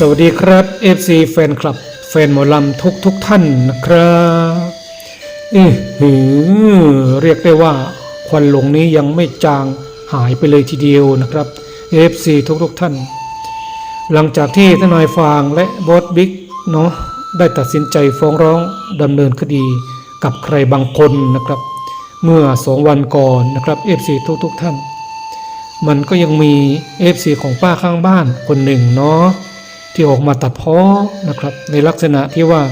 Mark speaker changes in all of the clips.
Speaker 1: สวัสดีครับ FC แฟนคลับ แฟนหมอลำทุกทุกท่านนะครับอือหือเรียกได้ว่าควันหลงนี้ยังไม่จางหายไปเลยทีเดียวนะครับ FC ทุกทุกท่าน หลังจากที่ทนายฟางและบอสบิ๊กเนาะได้ตัดสินใจฟ้องร้องดำเนินคดีกับใครบางคนนะครับ เมื่อสองวันก่อนนะครับ FC ทุกทุกท่าน มันก็ยังมี FC ของป้าข้างบ้านคนหนึ่งเนาะ ที่ออกมาตัดพ้อนะครับ ในลักษณะที่ว่า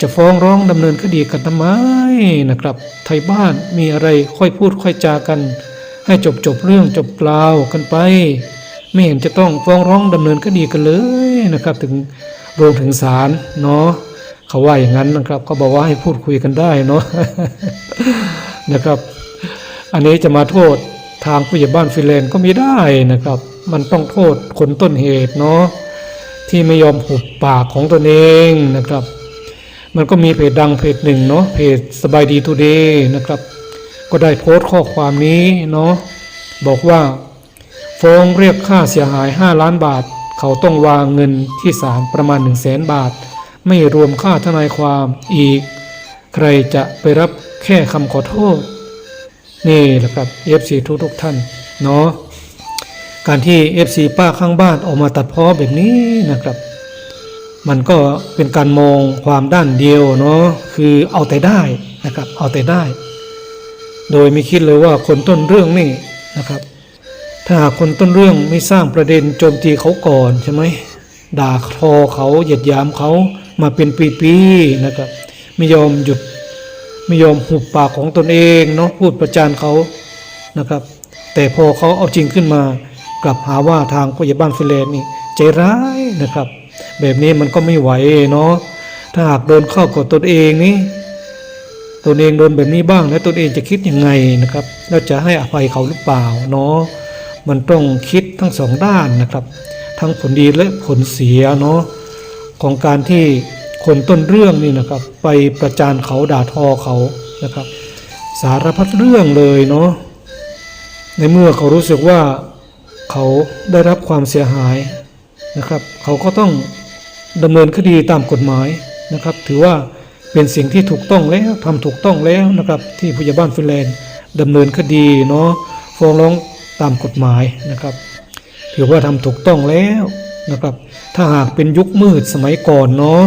Speaker 1: จะฟ้องร้องดำเนินคดีกันทำไมนะครับ ไทยบ้านมีอะไรค่อยพูดค่อยจากัน ให้จบจบเรื่องจบเปล่ากันไป ไม่เห็นจะต้องฟ้องร้องดำเนินคดีกันเลยนะครับ ถึงรวมถึงศาลเนาะเขาว่าอย่างนั้นนะครับเขาบอกว่าให้พูดคุยกันได้เนาะนะครับ อันนี้จะมาโทษทางผู้ใหญ่บ้านฟินแลนด์ก็ไม่ได้นะครับ มันต้องโทษคนต้นเหตุเนาะ ที่ไม่ยอมหุบปากของตนเองนะครับ มันก็มีเพจดังเพจหนึ่งเนาะเพจสบายดีทูเดย์นะครับ ก็ได้โพสต์ข้อความนี้เนาะบอกว่าฟ้องเรียกค่าเสียหาย 5 ล้านบาท เขาต้องวางเงินที่ศาลประมาณ 1 0 0 0 0แสนบาท ไม่รวมค่าทนายความอีก ใครจะไปรับแค่คำขอโทษ นี่แหละครับ FC ทุกทุกท่าน เนาะ การที่ FC ป้าข้างบ้านออกมาตัดพ้อแบบนี้นะครับ มันก็เป็นการมองความด้านเดียวเนาะคือเอาแต่ได้นะครับ เอาแต่ได้ โดยไม่คิดเลยว่าคนต้นเรื่องนี่นะครับ ถ้าหากคนต้นเรื่องไม่สร้างประเด็นโจมตีเขาก่อนใช่ไหมด่าทอเขาเหยียดยามเขามาเป็นปีๆนะครับ ไม่ยอมหยุดไม่ยอมหุบปากของตนเองเนาะพูดประจานเขานะครับ แต่พอเขาเอาจริงขึ้นมา กลับหาว่าทางผู้ใหญ่บ้านฟินแลนนี่ใจร้ายนะครับ แบบนี้มันก็ไม่ไหวเนาะถ้าหากโดนเข้ากับตนเองนี่ตนเองโดนแบบนี้บ้างแล้วตนเองจะคิดยังไงนะครับแล้วจะให้อภัยเขาหรือเปล่าเนาะมันต้องคิดทั้งสองด้านนะครับ ทั้งผลดีและผลเสียเนาะของการที่คนต้นเรื่องนี่นะครับ ไปประจานเขาด่าทอเขานะครับ สารพัดเรื่องเลยเนาะในเมื่อเขารู้สึกว่า เขาได้รับความเสียหายนะครับ เขาก็ต้องดำเนินคดีตามกฎหมายนะครับ ถือว่าเป็นสิ่งที่ถูกต้องแล้วทำถูกต้องแล้วนะครับ ที่ผู้ใหญ่บ้านฟินแลนด์ดำเนินคดีเนาะฟ้องร้องตามกฎหมายนะครับ ถือว่าทำถูกต้องแล้วนะครับ ถ้าหากเป็นยุคมืดสมัยก่อนเนาะ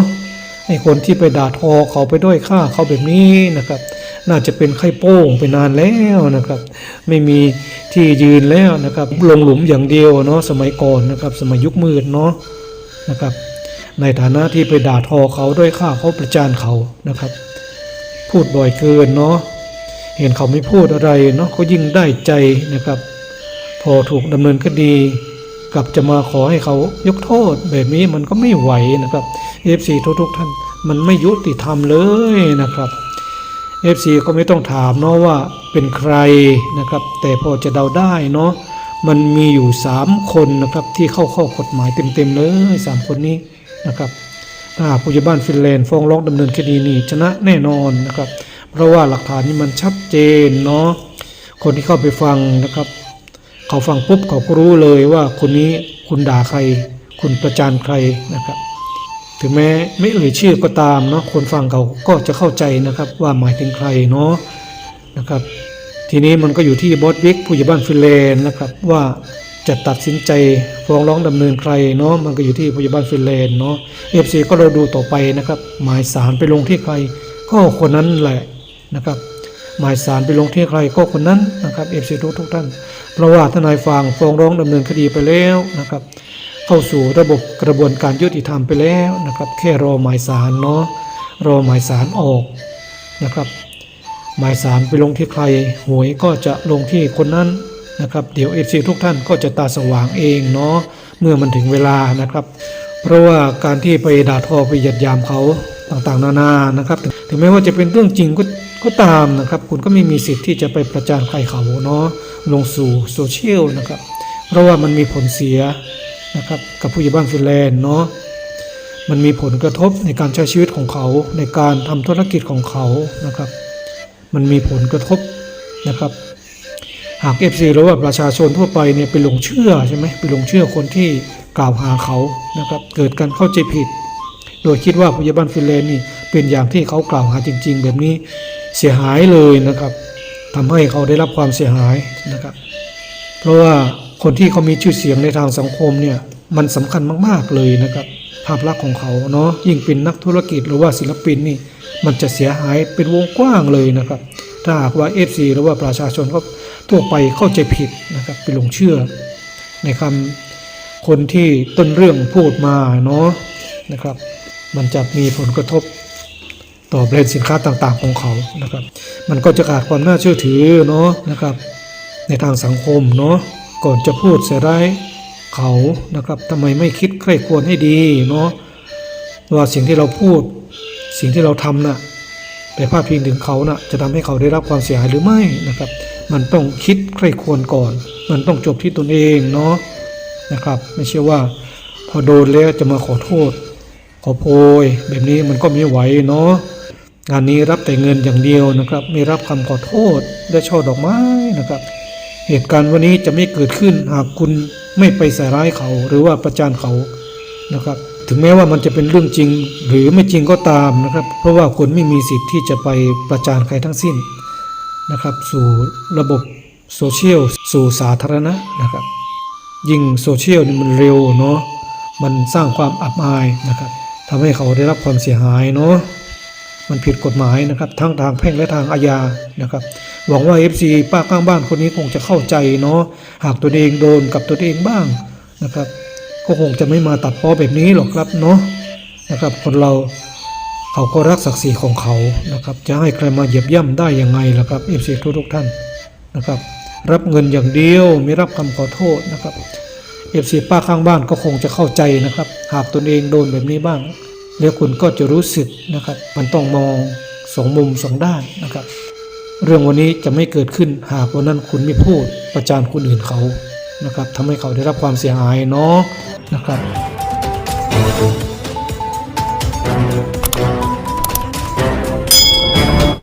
Speaker 1: ไอ้คนที่ไปด่าทอเขาไปด้วยฆ่าเขาแบบนี้นะครับ น่าจะเป็นไข้โป้งไปนานแล้วนะครับ ไม่มีที่ยืนแล้วนะครับ ลงหลุมอย่างเดียวเนาะสมัยก่อนนะครับ สมัยยุคมืดเนาะนะครับ ในฐานะที่ไปด่าทอเขาด้วยฆ่าเขาประจานเขานะครับ พูดบ่อยเกินเนาะเห็นเขาไม่พูดอะไรเนาะเขายิ่งได้ใจนะครับ พอถูกดำเนินคดีกลับจะมาขอให้เขายกโทษแบบนี้มันก็ไม่ไหวนะครับ FC ทุกๆท่านมันไม่ยุติธรรมเลยนะครับ FC ก็ไม่ต้องถามเนาะว่าเป็นใครนะครับ แต่พอจะเดาได้เนาะมันมีอยู่ 3 คนนะครับที่เข้าข้อกฎหมายเต็มๆเลย3 คนนี้นะครับถ้าผู้ใหญ่บ้านฟินแลนด์ฟ้องร้องดำเนินคดีนี้ชนะแน่นอนนะครับ เพราะว่าหลักฐานนี้มันชัดเจนเนาะคนที่เข้าไปฟังนะครับ เขาฟังปุ๊บเขาก็รู้เลยว่าคนนี้คุณด่าใคร คุณประจานใครนะครับ ถึงแม้ไม่เอ่ยชื่อก็ตามเนาะคนฟังเขาก็จะเข้าใจนะครับว่าหมายถึงใครเนาะนะครับ ทีนี้มันก็อยู่ที่บอสบิ๊กผู้ใหญ่บ้านฟินแลนนะครับว่าจะตัดสินใจฟ้องร้องดำเนินใครเนาะมันก็อยู่ที่ผู้ใหญ่บ้านฟินแลนเนาะเอฟซีก็เราดูต่อไปนะครับ หมายสารไปลงที่ใคร ก็คนนั้นแหละนะครับ หมายสารไปลงที่ใครก็คนนั้นนะครับเอฟซีทุกทุกท่านเพราะว่าทนายฟางฟ้องร้องดำเนินคดีไปแล้วนะครับ เข้าสู่ระบบกระบวนการยุติธรรมไปแล้วนะครับ แค่รอหมายสารเนาะรอหมายสารออกนะครับ หมายสารไปลงที่ใครหวยก็จะลงที่คนนั้นนะครับเดี๋ยวเอฟซีทุกท่านก็จะตาสว่างเองเนาะเมื่อมันถึงเวลานะครับ เพราะว่าการที่ไปด่าทอไปหยียดยามเขาต่างๆ นานานะครับ ถึงแม้ว่าจะเป็นเรื่องจริงก็ก็ตามนะครับ คุณก็ไม่มีสิทธิ์ที่จะไปประจานใครเขาเนาะลงสู่โซเชียลนะครับ เพราะว่ามันมีผลเสีย นะครับกับผู้ใหญ่บ้านฟินแลนด์เนาะมันมีผลกระทบในการใช้ชีวิตของเขาในการทำธุรกิจของเขานะครับ มันมีผลกระทบนะครับ หาก FC หรือว่าประชาชนทั่วไปเนี่ยไปหลงเชื่อใช่ไหมไปหลงเชื่อคนที่กล่าวหาเขานะครับ เกิดการเข้าใจผิด โดยคิดว่าพยาบาลฟินแลนด์นี่เป็นอย่างที่เขากล่าวหาจริง ๆ แบบนี้เสียหายเลยนะครับทำให้เขาได้รับความเสียหายนะครับ เพราะว่า คนที่เขามีชื่อเสียงในทางสังคมเนี่ยมันสำคัญมากๆเลยนะครับ ภาพลักษณ์ของเขาเนาะยิ่งเป็นนักธุรกิจหรือว่าศิลปินนี่มันจะเสียหายเป็นวงกว้างเลยนะครับ ถ้าหากว่า FC หรือว่าประชาชนก็ทั่วไปเข้าใจผิดนะครับไปหลงเชื่อ ในคำคนที่ต้นเรื่องพูดมาเนาะนะครับ มันจะมีผลกระทบต่อแบรนด์สินค้าต่างๆของเขานะครับ มันก็จะขาดความน่าเชื่อถือเนาะนะครับ ในทางสังคมเนาะ ก่อนจะพูดเสียร้ายเขานะครับทำไมไม่คิดใคร่ควรให้ดีเนาะว่าสิ่งที่เราพูด สิ่งที่เราทำน่ะไปพาดพิงถึงเขาน่ะจะทำให้เขาได้รับความเสียหายหรือไม่นะครับ มันต้องคิดใคร่ควรก่อน มันต้องจบที่ตนเองเนาะนะครับ ไม่ใช่ว่า พอโดนแล้วจะมาขอโทษ ขอโพย แบบนี้มันก็ไม่ไหวเนาะงานนี้รับแต่เงินอย่างเดียวนะครับ ไม่รับคำขอโทษและช่อดอกไม้นะครับ เหตุการณ์วันนี้จะไม่เกิดขึ้นหากคุณไม่ไปใส่ร้ายเขาหรือว่าประจานเขานะครับ ถึงแม้ว่ามันจะเป็นเรื่องจริงหรือไม่จริงก็ตามนะครับ เพราะว่าคุณไม่มีสิทธิ์ที่จะไปประจานใครทั้งสิ้นนะครับ สู่ระบบโซเชียลสู่สาธารณะนะครับ ยิ่งโซเชียลนี่มันเร็วเนาะมันสร้างความอับอายนะครับทำให้เขาได้รับความเสียหายเนาะ มันผิดกฎหมายนะครับ ทั้งทางแพ่งและทางอาญานะครับ หวังว่า FC ป้าข้างบ้านคนนี้คงจะเข้าใจเนาะหากตัวเองโดนกับตัวเองบ้างนะครับ ก็คงจะไม่มาตัดพ้อแบบนี้หรอกครับเนาะนะครับ คนเราเขาก็รักศักดิ์ศรีของเขานะครับ จะให้ใครมาเหยียบย่ำได้ยังไงล่ะครับ FC ทุกทุกท่านนะครับ รับเงินอย่างเดียวไม่รับคำขอโทษนะครับเอฟซีป้าข้างบ้านก็คงจะเข้าใจนะครับ หากตนเองโดนแบบนี้บ้าง แล้วคุณก็จะรู้สึกนะครับ มันต้องมองสองมุมสองด้านนะครับ เรื่องวันนี้จะไม่เกิดขึ้นหากวันนั้นคุณไม่พูดประจานคนอื่นเขานะครับทำให้เขาได้รับความเสียหายเนาะนะครับ